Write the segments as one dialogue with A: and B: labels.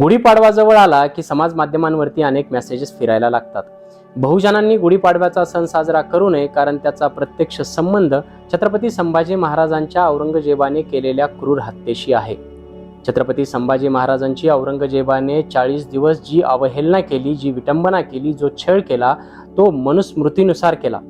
A: गुढीपाडवा जवळ आला की समाज माध्यमांवरती अनेक मेसेजेस फिरायला लागतात. बहुजनांनी गुढीपाडव्याचा सण साजरा करू नये कारण त्याचा प्रत्यक्ष संबंध छत्रपती संभाजी महाराजांच्या औरंगजेबाने केलेल्या क्रूर हत्येशी आहे. छत्रपती संभाजी महाराजांची औरंगजेबाने चाळीस दिवस जी अवहेलना केली जी विटंबना केली जो छळ केला तो मनुस्मृतीनुसार केला.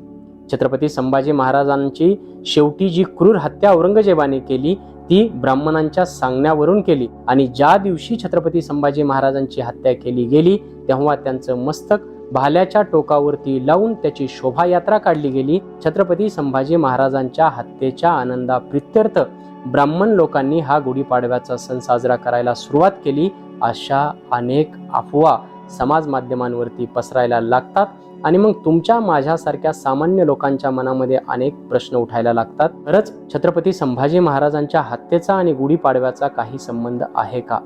A: छत्रपती संभाजी महाराजांची शेवटी जी क्रूर हत्या औरंगजेबाने केली ती ब्राह्मणांच्या सांगण्यावरून केली. आणि ज्या दिवशी छत्रपती संभाजी महाराजांची हत्या केली गेली तेव्हा त्यांचं मस्तक भाल्याच्या टोकावरती लावून त्याची शोभायात्रा काढली गेली. छत्रपती संभाजी महाराजांच्या हत्येच्या आनंदा प्रित्यर्थ ब्राह्मण लोकांनी हा गुढीपाडव्याचा सण साजरा करायला सुरुवात केली. अशा अनेक अफवा समाज माध्यमांवरती पसरायला लागतात. आणि मग तुमच्या माझ्यासारख्या सामान्य लोकांच्या मनामध्ये अनेक प्रश्न उठायला लागतात. खरंच छत्रपती संभाजी महाराजांच्या हत्येचा आणि गुढीपाडव्याचा काही संबंध आहे का?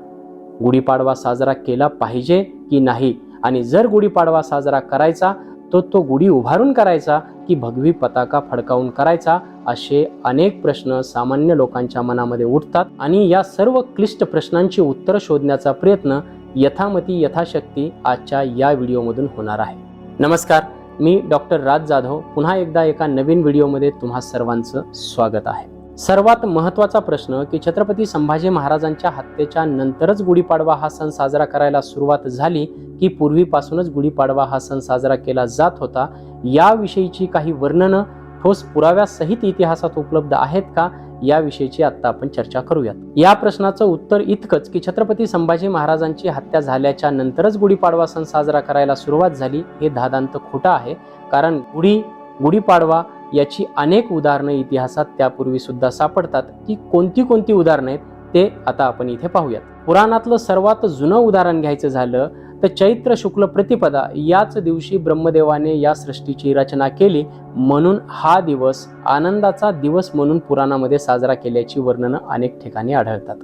A: गुढीपाडवा साजरा केला पाहिजे की नाही? आणि जर गुढीपाडवा साजरा करायचा तो तो गुढी उभारून करायचा की भगवी पताका फडकावून करायचा असे अनेक प्रश्न सामान्य लोकांच्या मनामध्ये उठतात. आणि या सर्व क्लिष्ट प्रश्नांची उत्तरं शोधण्याचा प्रयत्न यथामती यथाशक्ती आजच्या या व्हिडिओमधून होणार आहे. नमस्कार मी डॉक्टर राज जाधव. पुन्हा एकदा एका नवीन व्हिडिओमध्ये तुम्हा सर्वांचं स्वागत आहे. सर्वात महत्त्वाचा प्रश्न की छत्रपती संभाजी महाराजांच्या हत्येच्या नंतरच गुढीपाडवा हा सण साजरा करायला सुरुवात झाली की पूर्वीपासूनच गुढीपाडवा हा सण साजरा केला जात होता? याविषयीची काही वर्णनं ठोस पुराव्यासहित इतिहासात उपलब्ध आहेत का? याविषयीची आत्ता आपण चर्चा करूयात. या प्रश्नाचं उत्तर इतकंच की छत्रपती संभाजी महाराजांची हत्या झाल्याच्या नंतरच गुढीपाडवा सण साजरा करायला सुरुवात झाली हे दादांत खोटं आहे. कारण गुढी गुढीपाडवा याची अनेक उदाहरणं इतिहासात त्यापूर्वी सुद्धा सापडतात की कोणती कोणती उदाहरणं आहेत ते आता आपण इथे पाहूयात. पुराणातलं सर्वात जुनं उदाहरण घ्यायचं झालं तर चैत्र शुक्ल प्रतिपदा याच दिवशी ब्रह्मदेवाने या सृष्टीची रचना केली. म्हणून हा दिवस आनंदाचा दिवस म्हणून पुराणामध्ये साजरा केल्याची वर्णनं अनेक ठिकाणी आढळतात.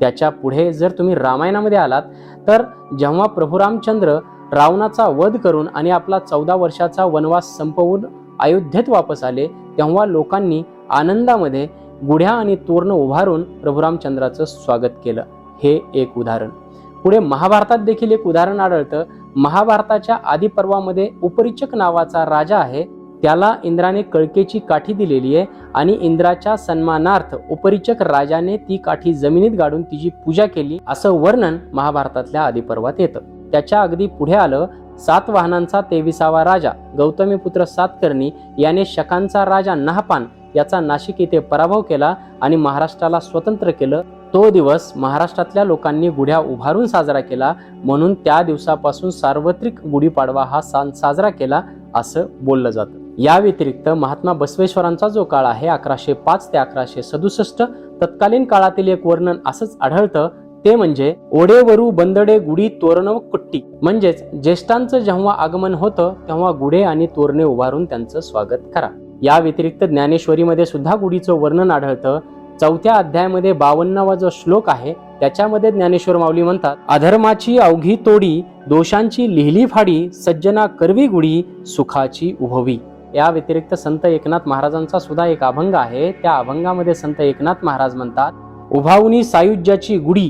A: त्याच्या पुढे जर तुम्ही रामायणामध्ये आलात तर जेव्हा प्रभू रामचंद्र रावणाचा वध करून आणि आपला चौदा वर्षाचा वनवास संपवून अयोध्येत वापस आले तेव्हा लोकांनी आनंदामध्ये गुढ्या आणि तोरण उभारून प्रभू रामचंद्राचं स्वागत केलं. हे एक उदाहरण. पुढे महाभारतात देखील एक उदाहरण आढळतं. महाभारताच्या आदिपर्वामध्ये उपरिचक नावाचा राजा आहे. त्याला इंद्राने कळकेची काठी दिलेली आहे आणि इंद्राच्या सन्मानार्थ उपरिचक राजाने ती काठी जमिनीत गाडून तिची पूजा केली असं वर्णन महाभारतातल्या आदिपर्वात येतं. त्याच्या अगदी पुढे आलं सात वाहनांचा तेविसावा राजा गौतमीपुत्र सातकर्णी याने शकांचा राजा नहापान याचा नाशिक येथे पराभव केला आणि महाराष्ट्राला स्वतंत्र केलं. तो दिवस महाराष्ट्रातल्या लोकांनी गुढ्या उभारून साजरा केला. म्हणून त्या दिवसापासून सार्वत्रिक गुढीपाडवा हा सण साजरा केला असं बोललं जातं. या व्यतिरिक्त महात्मा बसवेश्वरांचा जो काळ आहे अकराशे पाच ते अकराशे सदुसष्ट तत्कालीन काळातील एक वर्णन असंच आढळतं. ते म्हणजे ओढेवरू बंदडे गुढी तोरण व कुट्टी. म्हणजेच ज्येष्ठांचं जेव्हा आगमन होतं तेव्हा गुढे आणि तोरणे उभारून त्यांचं स्वागत करा. या व्यतिरिक्त ज्ञानेश्वरीमध्ये सुद्धा गुढीचं वर्णन आढळतं. चौथ्या अध्यायामध्ये बावन्नावा जो श्लोक आहे त्याच्यामध्ये ज्ञानेश्वर माऊली म्हणतात अधर्माची अवघी तोडी दोषांची लिहिली फाडी सज्जना करवी गुढी सुखाची उभवी. या व्यतिरिक्त संत एकनाथ महाराजांचा सुद्धा एक अभंग आहे. त्या अभंगामध्ये संत एकनाथ महाराज म्हणतात उभावनी सायुज्याची गुढी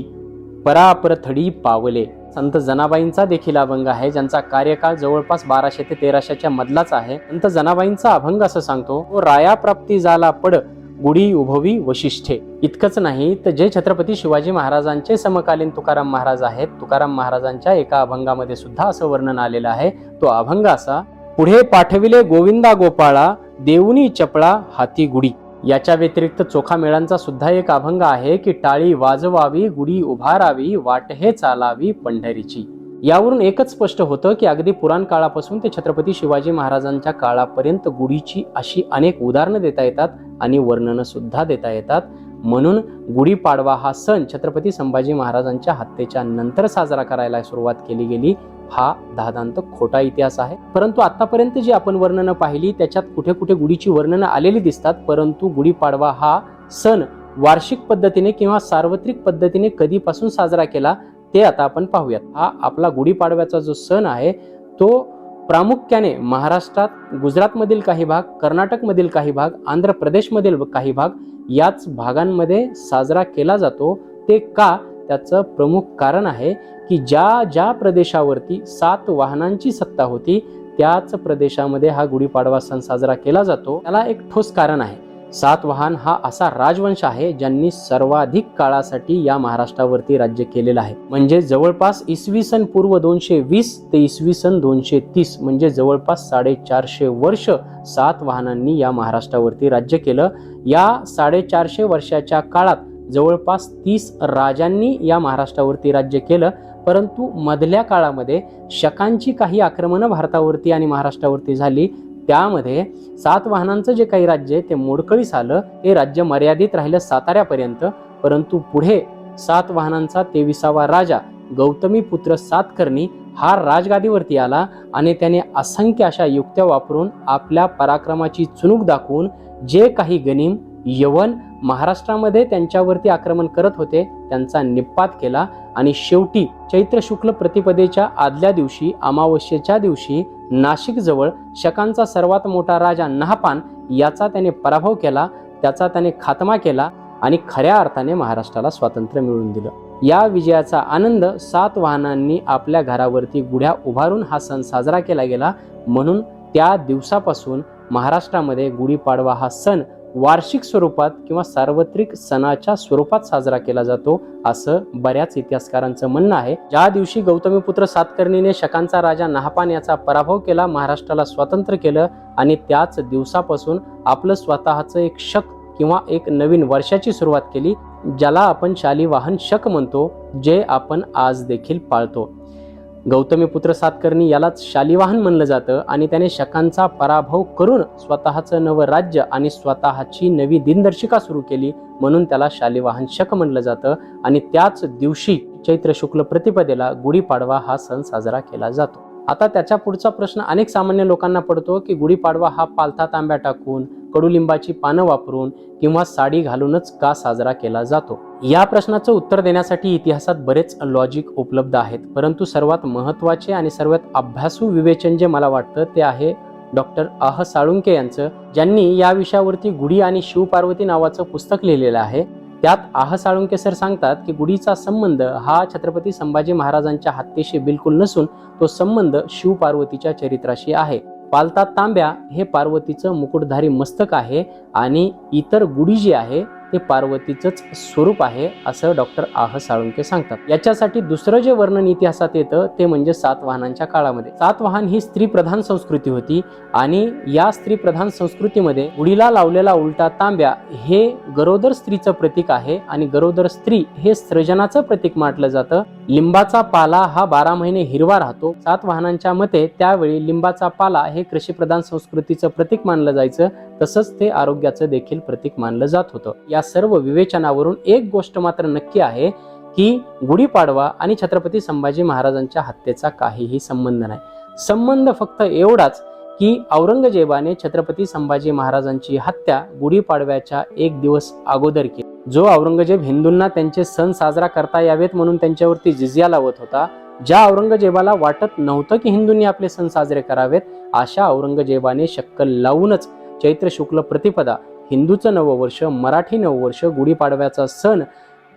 A: परापर थडी पावले. संत जनाबाईंचा देखील अभंग आहे ज्यांचा कार्यकाळ जवळपास बाराशे ते तेराशेच्या मधलाच आहे. संत जनाबाईंचा अभंग असं सांगतो तो राया प्राप्ती झाला पड गुढी उभवी वशिष्ठे. इतकंच नाही तर जे छत्रपती शिवाजी महाराजांचे समकालीन तुकाराम महाराज आहेत तुकाराम महाराजांच्या एका अभंगामध्ये सुद्धा असं वर्णन आलेलं आहे. तो अभंग असा पुढे पाठविले गोविंदा गोपाळा देऊनी चपळा हाती गुढी. याच्या व्यतिरिक्त चोखा मेळांचा सुद्धा एक अभंग आहे की टाळी वाजवावी गुढी उभारावी वाट हे चालावी पंढरीची. यावरून एकच स्पष्ट होतं की अगदी पुराण काळापासून ते छत्रपती शिवाजी महाराजांच्या काळापर्यंत गुढीची अशी अनेक उदाहरणं देता येतात आणि वर्णनं सुद्धा देता येतात. म्हणून गुढीपाडवा हा सण छत्रपती संभाजी महाराजांच्या हत्येच्या नंतर साजरा करायला सुरुवात केली गेली. हा दादांत खोटा इतिहास आहे. परंतु आतापर्यंत जी आपण वर्णनं पाहिली त्याच्यात कुठे कुठे गुढीची वर्णनं आलेली दिसतात परंतु गुढीपाडवा हा सण वार्षिक पद्धतीने किंवा सार्वत्रिक पद्धतीने कधीपासून साजरा केला ते आता आपण पाहूयात. हा आपला गुढीपाडव्याचा जो सण आहे तो प्रामुख्याने महाराष्ट्रात गुजरातमधील काही भाग कर्नाटकमधील काही भाग आंध्र प्रदेशमधील काही भाग याच भागांमध्ये साजरा केला जातो. ते का त्याचं प्रमुख कारण आहे की ज्या ज्या प्रदेशावरती सात वाहनांची सत्ता होती त्याच प्रदेशामध्ये हा गुढीपाडवा सण साजरा केला जातो. त्याला एक ठोस कारण आहे. सातवाहन हा असा राजवंश आहे ज्यांनी सर्वाधिक काळासाठी या महाराष्ट्रावरती राज्य केलेलं आहे. म्हणजे जवळपास इसवी सन पूर्व दोनशे वीस ते इसवी सन दोनशे तीस म्हणजे जवळपास साडेचारशे वर्ष सातवाहनांनी या महाराष्ट्रावरती राज्य केलं. या साडेचारशे वर्षाच्या काळात जवळपास तीस राजांनी या महाराष्ट्रावरती राज्य केलं परंतु मधल्या काळामध्ये शकांची काही आक्रमणं भारतावरती आणि महाराष्ट्रावरती झाली. त्यामध्ये सात वाहनांचं जे काही राज्य आहे ते मोडकळीस आलं. ते राज्य मर्यादित राहिलं साताऱ्यापर्यंत. परंतु पुढे सात वाहनांचा तेविसावा राजा गौतमी पुत्र सातकर्णी हा राजगादीवरती आला आणि त्याने असंख्य अशा युक्त्या वापरून आपल्या पराक्रमाची चुणूक दाखवून जे काही गनिम यवन महाराष्ट्रामध्ये त्यांच्यावरती आक्रमण करत होते त्यांचा निपात केला आणि शेवटी चैत्र शुक्ल प्रतिपदेच्या आदल्या दिवशी अमावस्येच्या दिवशी नाशिकजवळ शकांचा सर्वात मोठा राजा नहापान याचा त्याने पराभव केला त्याचा त्याने खात्मा केला आणि खऱ्या अर्थाने महाराष्ट्राला स्वातंत्र्य मिळवून दिलं. या विजयाचा आनंद सात वाहनांनी आपल्या घरावरती गुढ्या उभारून हा सण साजरा केला गेला. म्हणून त्या दिवसापासून महाराष्ट्रामध्ये गुढीपाडवा हा सण वार्षिक स्वरूपात किंवा सार्वत्रिक सणाच्या स्वरूपात साजरा केला जातो असं बऱ्याच इतिहासकारांचं म्हणणं आहे. ज्या दिवशी गौतमीपुत्र सातकर्णीने शकांचा राजा नहापान याचा पराभव केला महाराष्ट्राला स्वातंत्र्य केलं आणि त्याच दिवसापासून आपलं स्वतःचं एक शक किंवा एक नवीन वर्षाची सुरुवात केली ज्याला आपण शालिवाहन शक म्हणतो जे आपण आज देखील पाळतो. गौतमीपुत्र सातकर्णी यालाच शालिवाहन म्हणलं जातं आणि त्याने शकांचा पराभव करून स्वतःचं नवं राज्य आणि स्वतःची नवी दिनदर्शिका सुरू केली म्हणून त्याला शालिवाहन शक म्हणलं जातं आणि त्याच दिवशी चैत्र शुक्ल प्रतिपदेला गुढीपाडवा हा सण साजरा केला जातो. आता त्याच्या पुढचा प्रश्न अनेक सामान्य लोकांना पडतो की गुढीपाडवा हा पालथा तांब्या टाकून कडुलिंबाची पानं वापरून किंवा साडी घालूनच का साजरा केला जातो? या प्रश्नाचं उत्तर देण्यासाठी इतिहासात बरेच लॉजिक उपलब्ध आहेत. परंतु सर्वात महत्त्वाचे आणि सर्वात अभ्यासू विवेचन जे मला वाटतं ते आहे डॉक्टर आह साळुंके यांचं ज्यांनी या विषयावरती गुढी आणि शिवपार्वती नावाचं पुस्तक लिहिलेलं आहे. त्यात आह साळुंके सर सांगतात की गुढीचा संबंध हा छत्रपती संभाजी महाराजांच्या हत्येशी बिलकुल नसून तो संबंध शिवपार्वतीच्या चरित्राशी आहे. पालता तांब्या हे पार्वतीचं मुकुटधारी मस्तक आहे आणि इतर गुढी जी आहे ते पार्वतीचंच स्वरूप आहे असं डॉक्टर आह साळुंके सांगतात. याच्यासाठी दुसरं जे वर्णन इतिहासात येतं ते म्हणजे सातवाहनांच्या काळामध्ये. सातवाहन ही स्त्री प्रधान संस्कृती होती आणि या स्त्री प्रधान संस्कृतीमध्ये उडीला लावलेला उलटा तांब्या हे गरोदर स्त्रीचं प्रतीक आहे आणि गरोदर स्त्री हे सृजनाचं प्रतीक मानलं जातं. लिंबाचा पाला हा बारा महिने हिरवा राहतो. सातवाहनांच्या मते त्यावेळी लिंबाचा पाला हे कृषीप्रधान संस्कृतीचं प्रतीक मानलं जायचं तसंच ते आरोग्याचं देखील प्रतीक मानलं जात होतं. या सर्व विवेचनावरून एक गोष्ट मात्र नक्की आहे की गुढीपाडवा आणि छत्रपती संभाजी महाराजांच्या हत्येचा काहीही संबंध नाही. संबंध फक्त एवढाच की औरंगजेबाने छत्रपती संभाजी महाराजांची हत्या गुढीपाडव्याच्या एक दिवस अगोदर केली. जो औरंगजेब हिंदूंना त्यांचे सण साजरा करता यावेत म्हणून त्यांच्यावरती जिजिया लावत होता ज्या औरंगजेबाला वाटत नव्हतं की हिंदूंनी आपले सण साजरे करावेत अशा औरंगजेबाने शक्कल लावूनच चैत्र शुक्ल प्रतिपदा हिंदूचं नववर्ष मराठी नववर्ष गुढीपाडव्याचा सण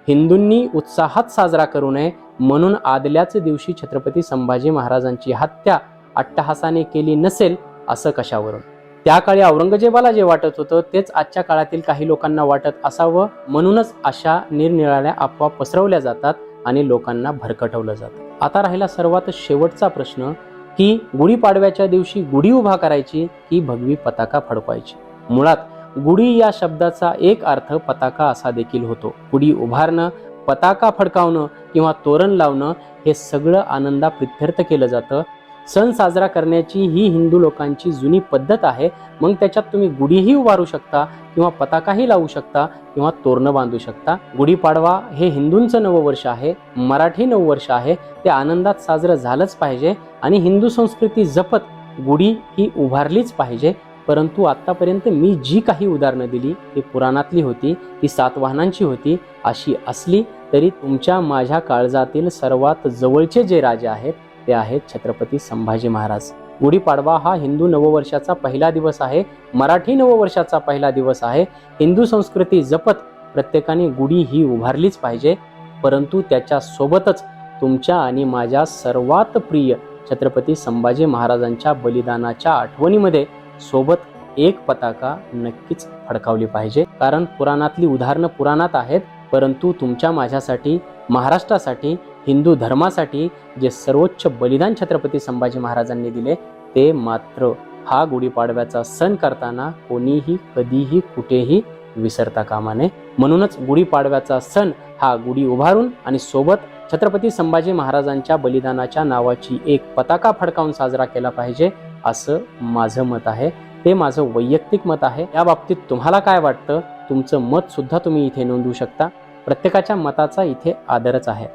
A: हिंदूंनी उत्साहात साजरा करू नये म्हणून आदल्याच दिवशी छत्रपती संभाजी महाराजांची हत्या अट्टहासाने केली नसेल असं कशावरून? त्या काळी औरंगजेबाला जे वाटत होतं तेच आजच्या काळातील काही लोकांना वाटत असावं म्हणूनच अशा निरनिराळ्या अफवा पसरवल्या जातात आणि लोकांना भरकटवलं जातं. आता राहिला सर्वात शेवटचा प्रश्न की गुढीपाडव्याच्या दिवशी गुढी उभा करायची की भगवी पताका फडकवायची? मुळात गुढी या शब्दाचा एक अर्थ पताका असा देखील होतो. गुढी उभारणं पताका फडकावणं किंवा तोरण लावणं हे सगळं आनंदा प्रित्यर्थ केलं जातं. सण साजरा करण्याची ही हिंदू लोकांची जुनी पद्धत आहे. मग त्याच्यात तुम्ही गुढीही उभारू शकता किंवा पताकाही लावू शकता किंवा तोरणं बांधू शकता. गुढीपाडवा हे हिंदूंचं नववर्ष आहे. मराठी नववर्ष आहे. ते आनंदात साजरं झालंच पाहिजे आणि हिंदू संस्कृती जपत गुढी ही उभारलीच पाहिजे. परंतु आत्तापर्यंत मी जी काही उदाहरणं दिली ती पुराणातली होती ती सातवाहनांची होती अशी असली तरी तुमच्या माझ्या काळजातील सर्वात जवळचे जे राजे आहेत ते आहेत छत्रपती संभाजी महाराज. गुढीपाडवा हा हिंदू नववर्षाचा पहिला दिवस आहे मराठी नववर्षाचा पहिला दिवस आहे. हिंदू संस्कृती जपत प्रत्येकाने गुढी ही उभारलीच पाहिजे परंतु त्याच्या सोबतच तुमच्या आणि माझ्या सर्वात प्रिय छत्रपती संभाजी महाराजांच्या बलिदानाच्या आठवणीमध्ये सोबत एक पताका नक्कीच फडकावली पाहिजे. कारण पुराणातली उदाहरणं पुराणात आहेत परंतु तुमच्या माझ्यासाठी महाराष्ट्रासाठी हिंदू धर्मासाठी जे सर्वोच्च बलिदान छत्रपती संभाजी महाराजांनी दिले ते मात्र हा गुढीपाडव्याचा सण करताना कोणीही कधीही कुठेही विसरता कामा नये. म्हणूनच गुढीपाडव्याचा सण हा गुढी उभारून आणि सोबत छत्रपती संभाजी महाराजांच्या बलिदानाच्या नावाची एक पताका फडकावून साजरा केला पाहिजे. असं माझं मत आहे. ते माझं वैयक्तिक मत आहे. या बाबतीत तुम्हाला काय वाटतं? तुमचं मत सुद्धा तुम्ही इथे नोंदवू शकता. प्रत्येकाच्या मताचा इथे आदरच आहे.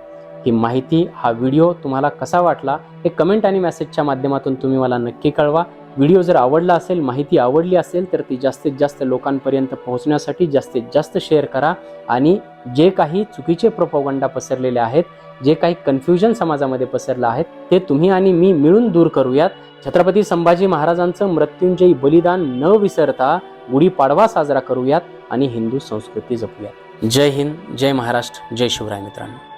A: ही माहिती हा व्हिडिओ तुम्हाला कसा वाटला? हे कमेंट आणि मेसेजच्या माध्यमातून तुम्ही मला नक्की कळवा. व्हिडिओ जर आवडला असेल माहिती आवडली असेल तर ती जास्तीत जास्त लोकांपर्यंत पोहोचण्यासाठी जास्तीत जास्त शेअर करा आणि जे काही चुकीचे प्रोपोगंडा पसरलेले आहेत जे काही कन्फ्युजन समाजामध्ये पसरलं आहे ते तुम्ही आणि मी मिळून दूर करूयात. छत्रपती संभाजी महाराजांचं मृत्युंजयी बलिदान न विसरता गुढीपाडवा साजरा करूयात आणि हिंदू संस्कृती जपूयात. जय हिंद जय महाराष्ट्र जय शिवराय मित्रांनो.